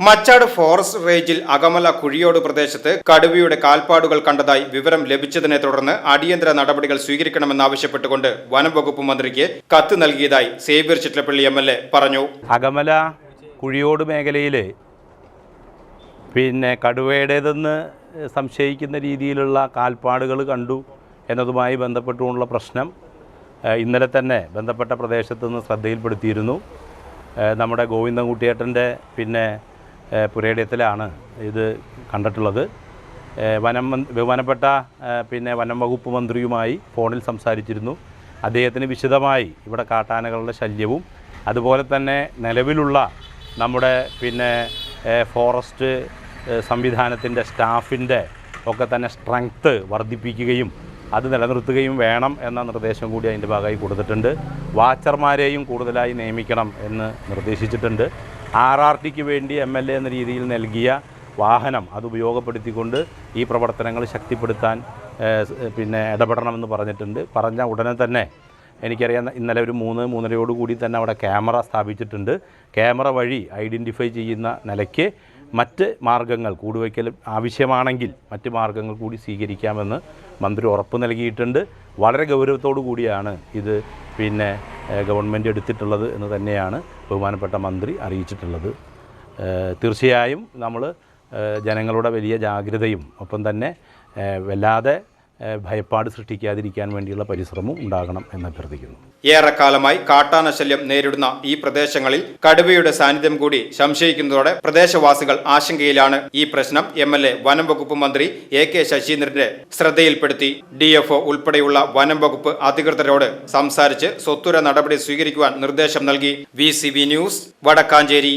Machad forest റേഞ്ചിൽ അകമല കുഴിയോട് പ്രദേശത്ത് കടുവയുടെ കാൽപ്പാടുകൾ കണ്ടതായി വിവരം ലഭിച്ചതിനെ തുടർന്ന് അടിയന്തര നടപടികൾ സ്വീകരിക്കണമെന്നാവശ്യപ്പെട്ടുകൊണ്ട് വനം വകുപ്പ് മന്ത്രിക്ക് കത്ത് നൽകിയതായി Xavier Chittilappilly M L A പറഞ്ഞു. അകമല കുഴിയോട് മേഖലയിൽ പിന്നെ കടുവയുടേതെന്ന് സംശയിക്കുന്ന രീതിയിലുള്ള കാൽപ്പാടുകൾ കണ്ടു എന്നതുമായി ബന്ധപ്പെട്ടുകൊണ്ടുള്ള പ്രശ്നം ഇന്നലെ തന്നെ ബന്ധപ്പെട്ട പ്രദേശത്തുനിന്ന് ശ്രദ്ധയിൽപ്പെടുത്തിയിരുന്നു. നമ്മുടെ ഗോവിന്ദൻകുട്ടിയേട്ടന്റെ പിന്നെ ഏഹ്, പുരയിടത്തിലാണ് ഇത് കണ്ടിട്ടുള്ളത്. വനം ബഹുമാനപ്പെട്ട പിന്നെ വനം വകുപ്പ് മന്ത്രിയുമായി ഫോണിൽ സംസാരിച്ചിരുന്നു. അദ്ദേഹത്തിന് വിശദമായി ഇവിടെ കാട്ടാനകളുടെ ശല്യവും അതുപോലെ തന്നെ നിലവിലുള്ള നമ്മുടെ പിന്നെ ഫോറസ്റ്റ് സംവിധാനത്തിന്റെ സ്റ്റാഫിന്റെ ഒക്കെ തന്നെ സ്ട്രെങ്ത്ത് വർദ്ധിപ്പിക്കുകയും അത് നിലനിർത്തുകയും വേണം എന്ന നിർദ്ദേശം കൂടി അതിന്റെ ഭാഗമായി കൊടുത്തിട്ടുണ്ട്. വാച്ചർമാരെയും കൂടുതലായി നിയമിക്കണം എന്ന് നിർദ്ദേശിച്ചിട്ടുണ്ട്. ആർ ആർ ടിക്ക് വേണ്ടി എം എൽ എ എന്ന രീതിയിൽ നൽകിയ വാഹനം അത് ഉപയോഗപ്പെടുത്തിക്കൊണ്ട് ഈ പ്രവർത്തനങ്ങൾ ശക്തിപ്പെടുത്താൻ പിന്നെ ഇടപെടണമെന്ന് പറഞ്ഞിട്ടുണ്ട്. പറഞ്ഞ ഉടനെ തന്നെ എനിക്കറിയാം ഇന്നലെ ഒരു മൂന്ന് മൂന്നരയോട് കൂടി തന്നെ അവിടെ ക്യാമറ സ്ഥാപിച്ചിട്ടുണ്ട്. ക്യാമറ വഴി ഐഡന്റിഫൈ ചെയ്യുന്ന നിലയ്ക്ക് മറ്റ് മാർഗങ്ങൾ കൂടുവയ്ക്കൽ ആവശ്യമാണെങ്കിൽ മറ്റ് മാർഗങ്ങൾ കൂടി സ്വീകരിക്കാമെന്ന് മന്ത്രി ഉറപ്പ് നൽകിയിട്ടുണ്ട്. വളരെ ഗൗരവത്തോടു കൂടിയാണ് ഇത് പിന്നെ ഗവൺമെന്റ് എടുത്തിട്ടുള്ളത് എന്ന് തന്നെയാണ് ബഹുമാനപ്പെട്ട മന്ത്രി അറിയിച്ചിട്ടുള്ളത്. തീർച്ചയായും നമ്മൾ ജനങ്ങളുടെ വലിയ ജാഗ്രതയും ഒപ്പം തന്നെ വല്ലാതെ ഭയപ്പാട് സൃഷ്ടിക്കാതിരിക്കാൻ വേണ്ടിയുള്ള പരിശ്രമം ഉണ്ടാകണം എന്ന് അഭ്യർത്ഥിക്കുന്നു. ഏറെക്കാലമായി കാട്ടാന ശല്യം നേരിടുന്ന ഈ പ്രദേശങ്ങളിൽ കടുവയുടെ സാന്നിധ്യം കൂടി സംശയിക്കുന്നതോടെ പ്രദേശവാസികൾ ആശങ്കയിലാണ് ഈ പ്രശ്നം. എം എൽ എ വനം വകുപ്പ് മന്ത്രി എ കെ ശശീന്ദ്രന്റെ ശ്രദ്ധയിൽപ്പെടുത്തി ഡി എഫ് ഒ ഉൾപ്പെടെയുള്ള വനം വകുപ്പ് അധികൃതരോട് സംസാരിച്ച് സ്വത്തുര നടപടി സ്വീകരിക്കുവാൻ നിർദ്ദേശം നൽകി. V news Vadakkanchery.